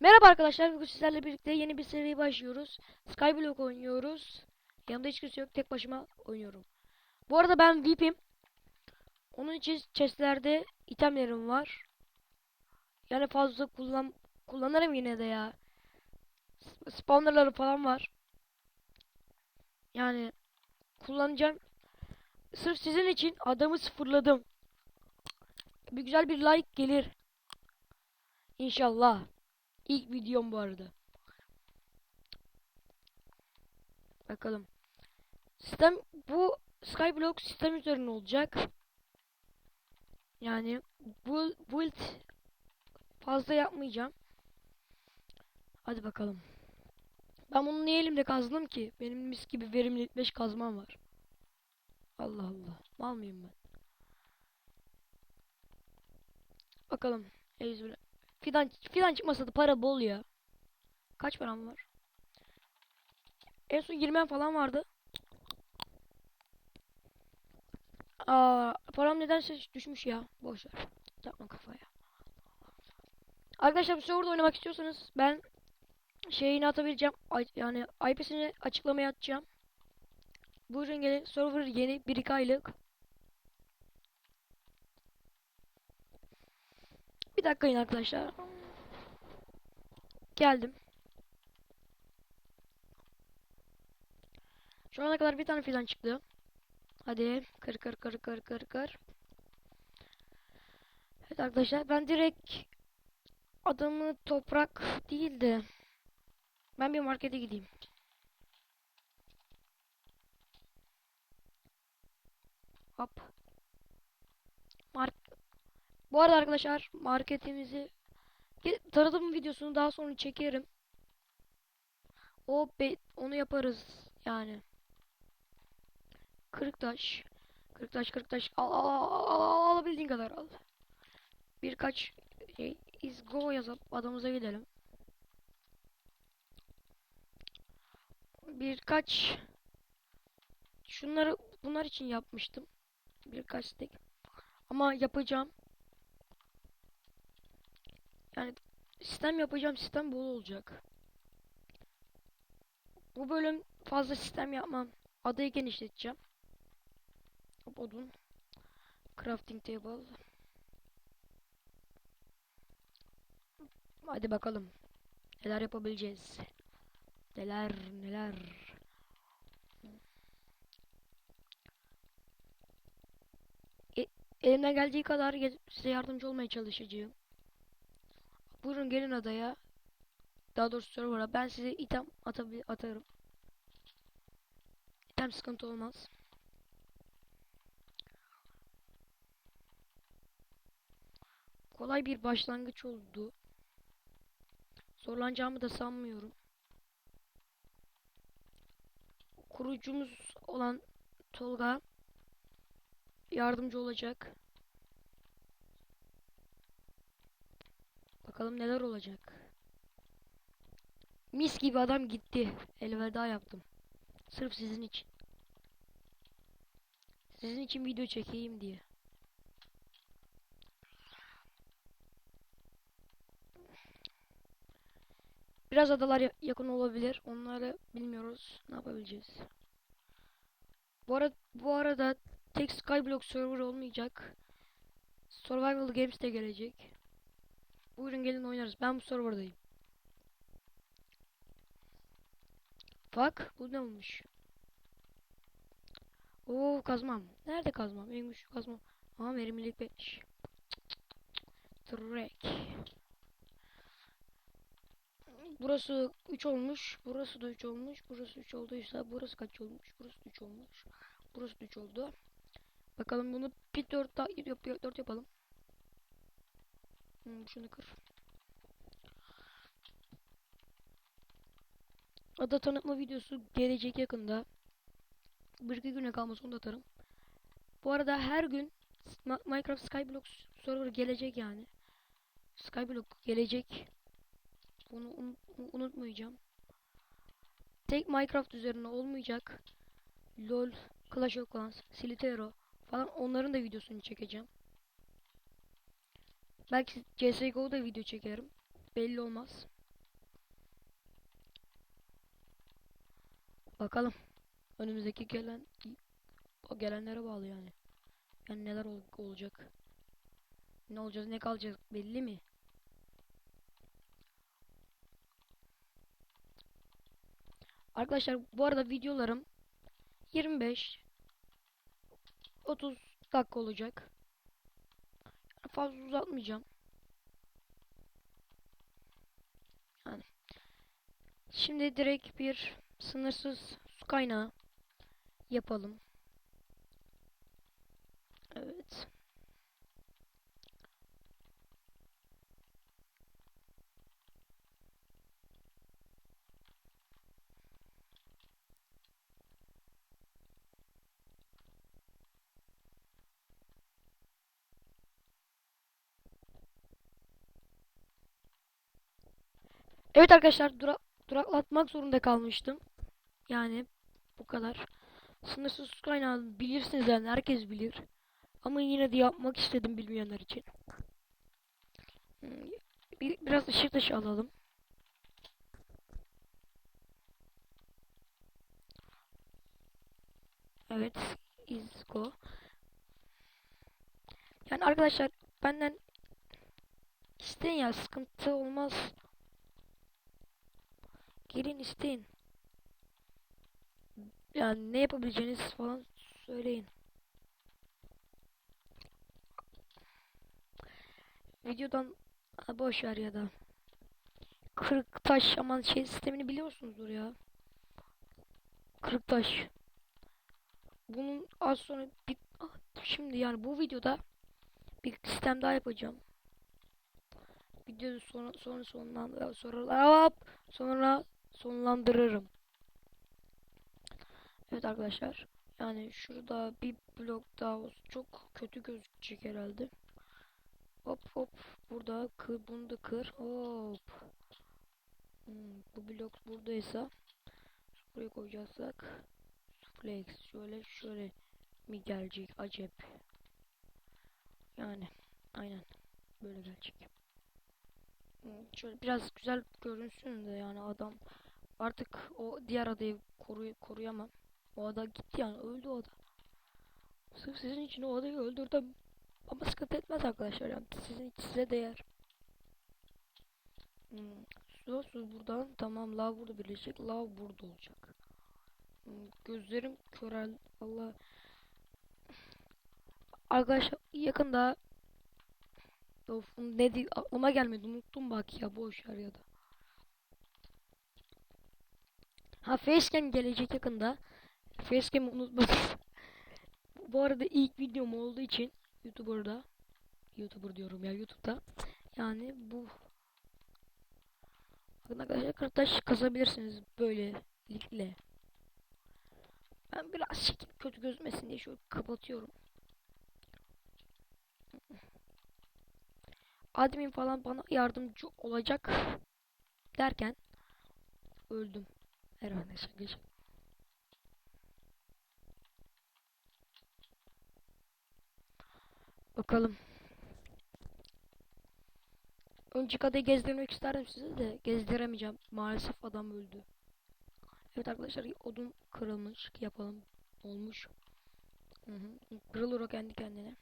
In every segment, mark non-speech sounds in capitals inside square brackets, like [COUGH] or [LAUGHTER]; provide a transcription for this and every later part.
Merhaba arkadaşlar, bugün sizlerle birlikte yeni bir seri başlıyoruz. Skyblock oynuyoruz. Yanımda hiç kimse yok, tek başıma oynuyorum. Bu arada ben VIP'im. Onun için chestlerde itemlerim var. Yani fazla kullan kullanırım yine de ya. Spawnerları falan var. Yani kullanacağım. Sırf sizin için adamı sıfırladım. Bir güzel bir like gelir. İnşallah. İlk videom bu arada. Bakalım. Sistem bu Skyblock sistem üzerine olacak. Yani bu build fazla yapmayacağım. Hadi bakalım. Ben bunu niye elimde kazdım ki? Benim mis gibi verimli 5 kazmam var. Allah Allah. Mal mıyım ben? Bakalım. Eyüzüle. Fidan fidan çıkmasa da para bol ya. Kaç param var? En son 20 falan vardı. Aa, param nedense düşmüş ya. Boş ver. Takma kafaya. Arkadaşlar bu serverda oynamak istiyorsanız ben şeyini atabileceğim. Yani IP'sini açıklamaya atacağım. Buyurun gelin. Server yeni 1-2 aylık. Bir dakika yine arkadaşlar. Geldim. Şu ana kadar bir tane fidan çıktı. Hadi kır kır kır kır kır kır. Evet arkadaşlar ben direkt adamı toprak değil de ben bir markete gideyim. Hop. Bu arada arkadaşlar marketimizi tanıtım videosunu daha sonra çekerim. O onu yaparız yani. Kırık taş. Kırık taş, kırık taş. Al, al, al, al, al, alabildiğin kadar al. Birkaç şey, is go yazıp adamıza gidelim. Birkaç şunları bunlar için yapmıştım. Birkaç tek. Ama yapacağım. Yani sistem yapacağım. Sistem bol olacak. Bu bölüm fazla sistem yapmam. Adayı genişleteceğim. Odun. Crafting table. Hadi bakalım. Neler yapabileceğiz. Neler neler. E, elimden geldiği kadar size yardımcı olmaya çalışacağım. Buyurun gelin adaya. Daha doğrusu server'a. Ben size item atabi atarım. İtem sıkıntı olmaz. Kolay bir başlangıç oldu. Zorlanacağımı da sanmıyorum. Kurucumuz olan Tolga yardımcı olacak. Bakalım neler olacak. Mis gibi adam gitti. Elveda yaptım. Sırf sizin için. Sizin için video çekeyim diye. Biraz adalar ya- yakın olabilir. Onları bilmiyoruz. Ne yapabileceğiz? Bu arada bu arada tek Skyblock server olmayacak. Survival Games de gelecek. Buyurun gelin oynarız. Ben bu serverdayım. Bak bu ne olmuş? Oo kazmam. Nerede kazmam? En güçlü kazmam. Ama verimlilik 5. Trek. Burası 3 olmuş. Burası da 3 olmuş. Burası 3 olduysa burası kaç olmuş? Burası 3 olmuş. Burası da 3 oldu. Bakalım bunu pit 4 da yap 4 yapalım. Hmm, şunu kır. Ada tanıtma videosu gelecek yakında. Bir iki güne kalmaz onu da atarım. Bu arada her gün Minecraft Skyblock server gelecek yani. Skyblock gelecek. Bunu un- un- unutmayacağım. Tek Minecraft üzerine olmayacak. LoL, Clash of Clans, Silitero falan onların da videosunu çekeceğim. Belki CSGO'da video çekerim. Belli olmaz. Bakalım. Önümüzdeki gelen o gelenlere bağlı yani. Yani neler ol olacak? Ne olacağız, ne kalacak belli mi? Arkadaşlar bu arada videolarım 25 30 dakika olacak. Fazla uzatmayacağım. Yani şimdi direkt bir sınırsız su kaynağı yapalım. Evet. Evet arkadaşlar dura duraklatmak zorunda kalmıştım. Yani bu kadar. Sınırsız su kaynağı bilirsiniz yani herkes bilir. Ama yine de yapmak istedim bilmeyenler için. Hmm, Bir, biraz ışık dışı alalım. Evet, izgo. Yani arkadaşlar benden isteyin ya sıkıntı olmaz. Gelin isteyin. Yani ne yapabileceğiniz falan söyleyin. Videodan boş ver ya da. Kırık taş aman şey sistemini biliyorsunuzdur ya. Kırık taş. Bunun az sonra bir ah, şimdi yani bu videoda bir sistem daha yapacağım. Videoyu sonra sonra sonlan sonra sonra sonlandırırım. Evet arkadaşlar. Yani şurada bir blok daha olsun. Çok kötü gözükecek herhalde. Hop hop. Burada kır. Bunu da kır. Hop. Hmm, bu blok buradaysa buraya koyacaksak flex şöyle şöyle mi gelecek acep. Yani aynen böyle gelecek. Hmm, şöyle biraz güzel görünsün de yani adam artık o diğer adayı koruy koruyamam. O ada gitti yani öldü o ada. Sırf sizin için o adayı öldürdüm. Ama sıkıntı etmez arkadaşlar yani sizin size değer. Hmm. Su, su buradan tamam lav burada birleşecek lav burada olacak. Hmm, Gözlerim körel Allah. Arkadaşlar yakında Of ne di aklıma gelmedi unuttum bak ya boş ver ya da. Ha facecam gelecek yakında. Facecam'ı unutmadım. [LAUGHS] Bu arada ilk videom olduğu için YouTuber'da YouTuber diyorum ya YouTube'da. Yani bu Bakın arkadaşlar kırtaş kazabilirsiniz böylelikle. Ben biraz şekil kötü gözmesin diye şöyle kapatıyorum. Admin falan bana yardımcı olacak derken öldüm. Şaka şaka. Bakalım. Önceki adayı gezdirmek isterdim size de gezdiremeyeceğim. Maalesef adam öldü. Evet arkadaşlar odun kırılmış yapalım. Olmuş. Hı hı. Kırılır o kendi kendine.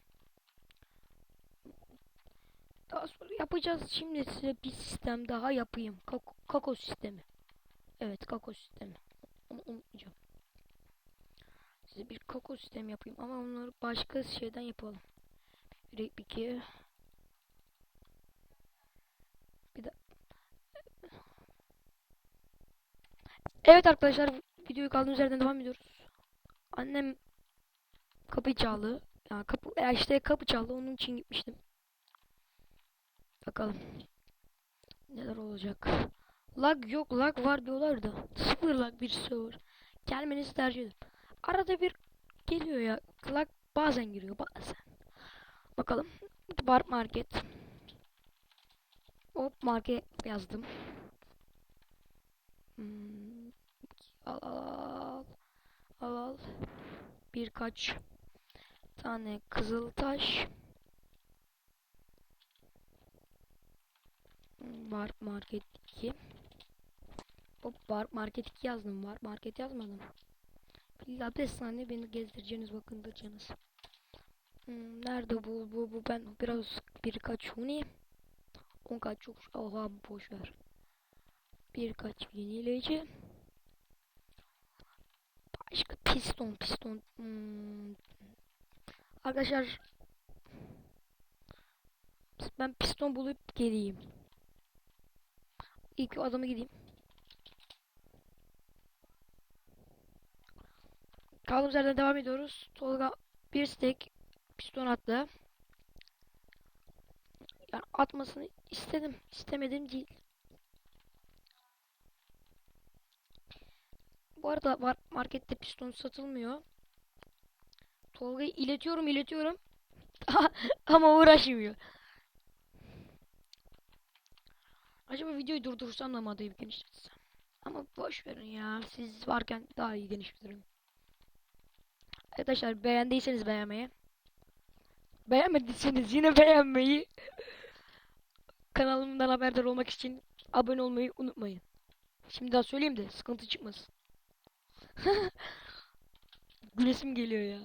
Daha sonra yapacağız. Şimdi size bir sistem daha yapayım. Kako, kako sistemi. Evet kako sistemi. Onu unutmayacağım. Size bir kako sistemi yapayım ama onları başka şeyden yapalım. Bir, iki. Bir de. Evet arkadaşlar videoyu kaldığımız yerden devam ediyoruz. Annem kapı çaldı. Ya kapı ya işte kapı çaldı onun için gitmiştim. Bakalım. Neler olacak. Lag yok lag var diyorlar da. Sıfır lag bir server. Gelmenizi tercih ederim. Arada bir geliyor ya. Lag bazen giriyor bazen. Bakalım. Bar market. Hop market yazdım. Hmm. Al al al. Al. Birkaç tane kızıl taş. Var market 2. Hop var market 2 yazdım var. Market yazmadım. İlla 5 saniye beni gezdireceğiniz bakındıracaksınız. Hmm, nerede bu bu bu ben biraz birkaç huni. 10 kaç çok oha boş ver. Birkaç yenileyici. Başka piston piston. Hmm. Arkadaşlar ben piston bulup geleyim. İlk adamı gideyim. Kaldığımız yerden devam ediyoruz. Tolga bir stack piston attı. Yani atmasını istedim. istemedim değil. Bu arada markette piston satılmıyor. Tolga'yı iletiyorum iletiyorum. [LAUGHS] Ama uğraşmıyor. Acaba videoyu durdursam da mı genişletsem? Ama boş verin ya. Siz varken daha iyi genişletirim. Arkadaşlar beğendiyseniz beğenmeyi. Beğenmediyseniz yine beğenmeyi. Kanalımdan haberdar olmak için abone olmayı unutmayın. Şimdi daha söyleyeyim de sıkıntı çıkmasın. [LAUGHS] Gülesim geliyor ya.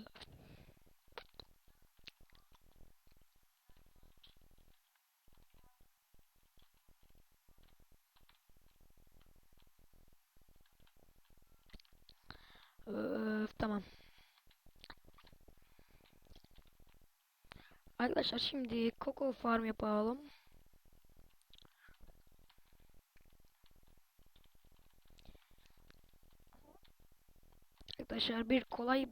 Öf, tamam. Arkadaşlar şimdi Coco Farm yapalım. Arkadaşlar bir kolay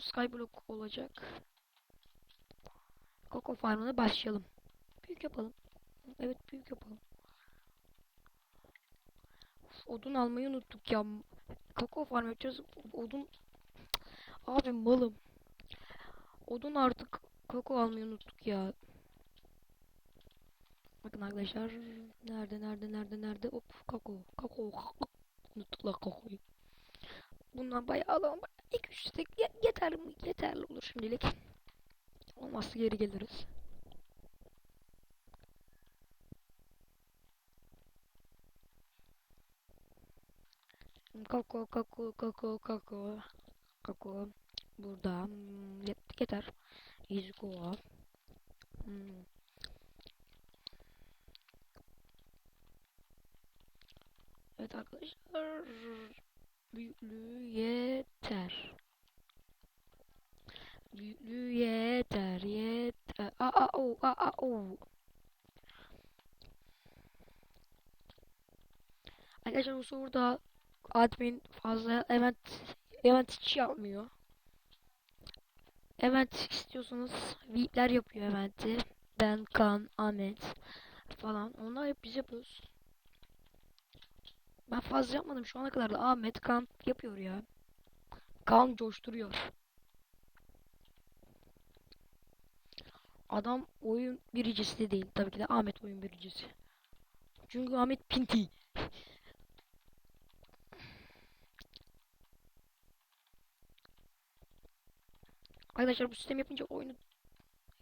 skyblock olacak. Coco Farm'ına başlayalım. Büyük yapalım. Evet büyük yapalım. Uf, odun almayı unuttuk ya. Coco Farm yapacağız. Odun Abi malım. Odun artık Coco almayı unuttuk ya. Bakın arkadaşlar nerede nerede nerede nerede hop Coco Coco unuttuklar Coco'yu. Bundan bayağı alalım. 2 3 tek ye- yeter mi? Yeterli olur şimdilik. Olmazsa geri geliriz. Coco Coco Coco Coco Coco burada hmm, yet- yeter. Izuko hmm. Evet arkadaşlar büyüklüğü yeter. Büyüklüğü yeter yeter. Aa aa o aa o. Arkadaşlar bu soruda admin fazla event event hiç yapmıyor. Event istiyorsanız VIP'ler yapıyor eventi. Ben, Kaan, Ahmet falan. Onlar hep biz yapıyoruz. Ben fazla yapmadım şu ana kadar da Ahmet, Kaan yapıyor ya. Kaan coşturuyor. Adam oyun biricisi de değil. Tabii ki de Ahmet oyun biricisi. Çünkü Ahmet pinti. Arkadaşlar bu sistem yapınca oyunu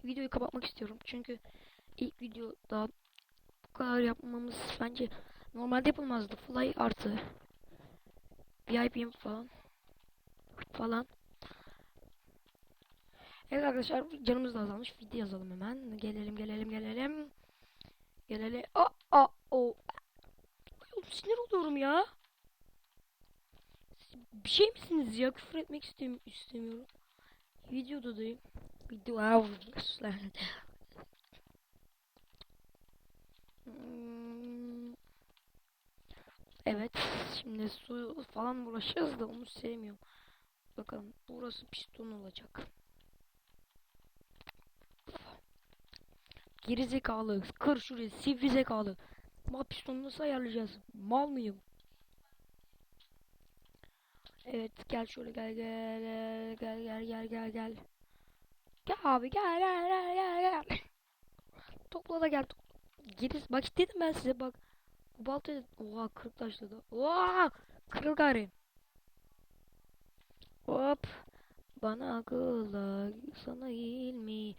videoyu kapatmak istiyorum. Çünkü ilk videoda bu kadar yapmamız bence normalde yapılmazdı. Fly artı VIP'im falan falan. Evet arkadaşlar canımız da azalmış. Video yazalım hemen. Gelelim gelelim gelelim. Gelelim. Aa, aa, o. Oğlum sinir oluyorum ya. Bir şey misiniz ya? Küfür etmek istem istemiyorum. Videodayım. Video arkadaşlar. Hmm. Evet, şimdi su falan bulaşacağız da onu sevmiyorum. Bakalım, burası piston olacak. Geri zekalı, kır şurayı, sivri zekalı. Mal pistonu nasıl ayarlayacağız? Mal mıyım? Evet, gel şöyle gel gel gel gel gel gel gel. Gel abi gel gel gel gel gel. Topla da gel. Geri bak dedim ben size bak. Bu baltayı oha kırık taşladı. Oha kırıl gari. Hop. Bana akılla sana ilmi.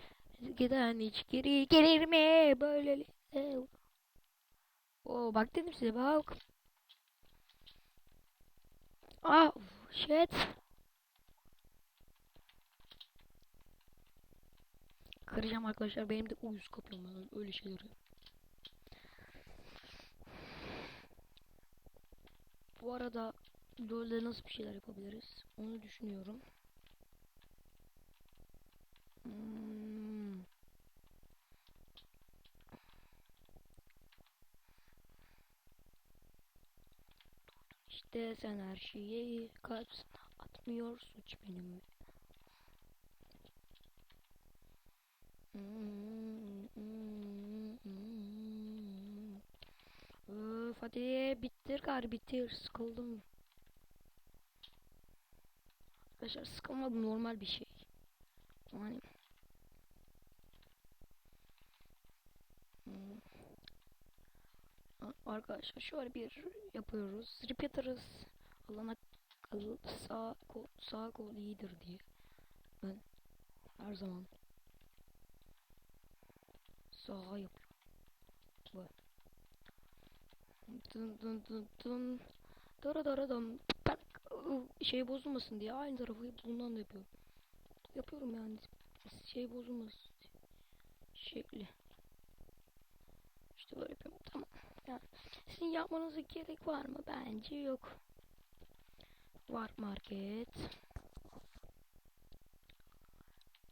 Giden hiç geri gelir mi? Böyle. Oo bak dedim size bak. Ah shit. Kıracağım arkadaşlar. Benim de uyuz kapıyorum ben öyle şeyleri. Bu arada LoL'de nasıl bir şeyler yapabiliriz? Onu düşünüyorum. Hmm. İşte sen her şeyi karşısına atmıyor suç benim. Öf hadi bitir gari bitir sıkıldım. Arkadaşlar sıkılmak normal bir şey. Yani hmm. Arkadaşlar şöyle bir yapıyoruz. Repeaters alana al, sağ kol, sağ kol iyidir diye. Ben her zaman sağa yapıyorum. Böyle. Dın dın dın dın. Dara dara dam. Ben şey bozulmasın diye aynı tarafı bundan da yapıyorum. Yapıyorum yani. Şey bozulmasın. Şekli. İşte böyle yapıyorum. Tamam. Yani sizin yapmanıza gerek var mı? Bence yok. Var market.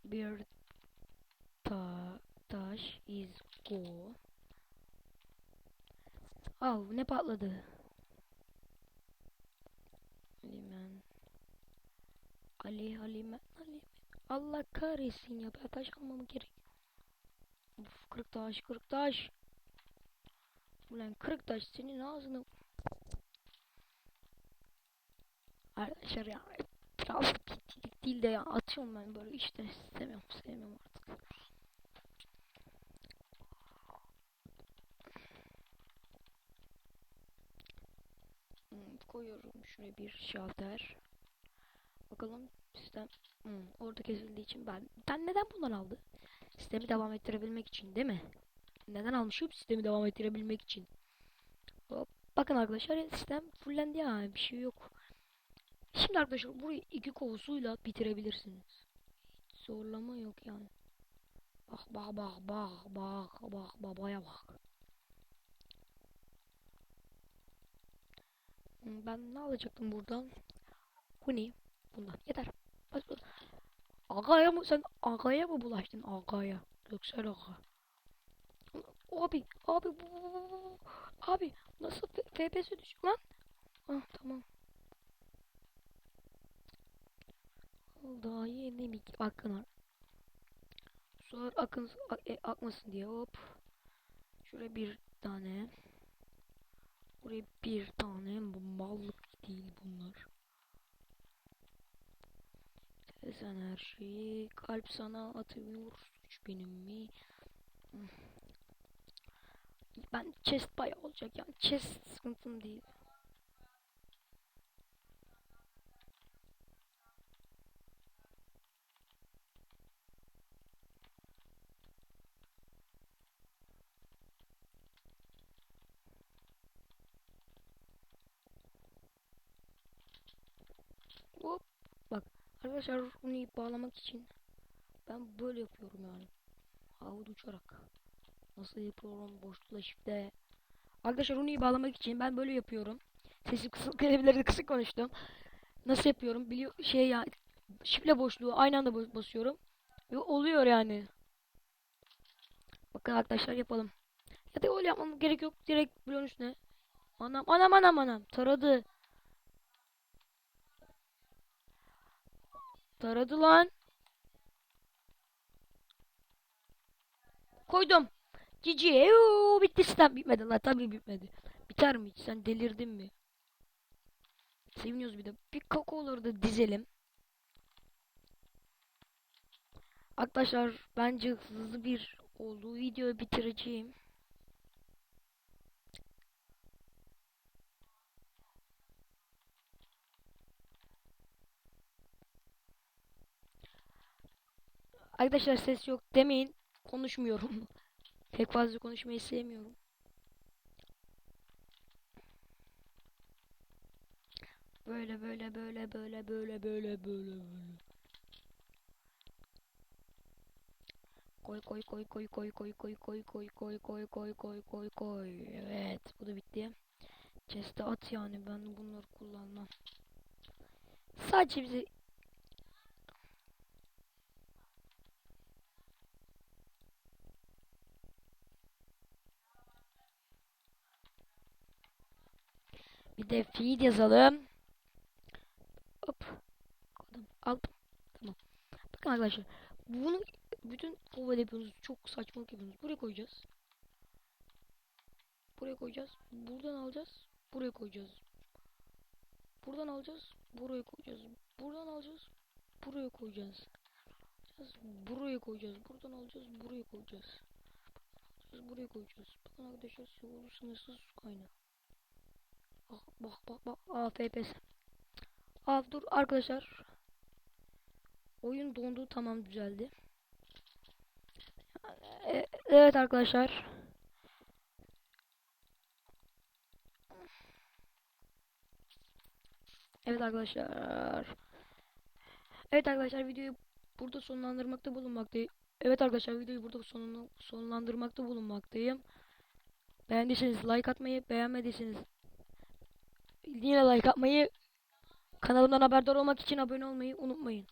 Bir ta taş is go. Av ne patladı? Alimen. Ali Halimen Ali. Allah kahretsin ya ben taş almam gerek. Uf, kırık taş kırık taş. Ulan kırık taş senin ağzına. Arkadaşlar ya biraz ciddilik değil de ya atıyorum ben böyle işte istemiyorum sevmiyorum artık. Hmm, koyuyorum şuraya bir şalter. Bakalım sistem hmm, orada kesildiği için ben ben neden bundan aldı? Sistemi devam ettirebilmek için değil mi? Neden almışım? Sistemi devam ettirebilmek için. Hop. Bakın arkadaşlar sistem fullendi ya bir şey yok. Şimdi arkadaşlar burayı iki kovusuyla bitirebilirsiniz. Hiç zorlama yok yani. Bak bak bak bak bak bak babaya bak. Hmm, Ben ne alacaktım buradan? Bu ne? Bundan. Yeter. Agaya mı? Sen agaya mı bulaştın? Agaya. Göksel aga. Abi, abi, bu, abi nasıl FPS düşük lan? Ah tamam. Daha yeni mi? Akın var. Sular akın ak- e, akmasın diye hop. Şuraya bir tane. Buraya bir tane bu mallık değil bunlar. Sen her şeyi kalp sana atıyor suç benim mi? Ben chest bayağı olacak yani chest sıkıntım değil. Hop. Bak arkadaşlar bunu bağlamak için ben böyle yapıyorum yani. Havada uçarak. Nasıl yapıyorum boşlukla şifte. Arkadaşlar onu bağlamak için ben böyle yapıyorum. Sesim kısık kelimeleri [LAUGHS] kısık konuştum. Nasıl yapıyorum? Biliyor şey ya şifre boşluğu aynı anda bas- basıyorum. Ve oluyor yani. Bakın arkadaşlar yapalım. Ya da öyle yapmam gerek yok. Direkt bloğun üstüne. Anam anam anam anam. Taradı. Taradı lan. Koydum. Cici. Euu, bitti sistem bitmedi lan tabii bitmedi. Biter mi hiç? Sen delirdin mi? Seviniyoruz bir de. Bir kakaoları da dizelim. Arkadaşlar bence hızlı bir olduğu videoyu bitireceğim. Arkadaşlar ses yok demeyin. Konuşmuyorum. [LAUGHS] Pek fazla konuşmayı sevmiyorum. böyle böyle böyle böyle böyle böyle böyle böyle. Koy koy koy koy koy koy koy koy koy koy koy koy koy koy koy. Evet bu da bitti. Chest'e at yani ben bunları kullanmam. Sadece bize bir de feed yazalım. Hop. Aldım. Tamam. Bakın arkadaşlar. Bunu bütün kova yapıyorsunuz. Çok saçmalık yapıyorsunuz. Buraya koyacağız. Buraya koyacağız. Buradan alacağız. Buraya koyacağız. Buradan alacağız. Buraya koyacağız. Buradan alacağız. Buraya koyacağız. Buraya koyacağız. Buradan alacağız. Buraya koyacağız. Buraya koyacağız. Bakın arkadaşlar su sınırsız su kaynağı. Bak bak bak FPS. Aa dur arkadaşlar. Oyun dondu tamam düzeldi. E- evet arkadaşlar. Evet arkadaşlar. Evet arkadaşlar videoyu burada sonlandırmakta bulunmaktayım. Evet arkadaşlar videoyu burada sonunu sonlandırmakta bulunmaktayım. Beğendiyseniz like atmayı, beğenmediyseniz yine like atmayı, kanalımdan haberdar olmak için abone olmayı unutmayın.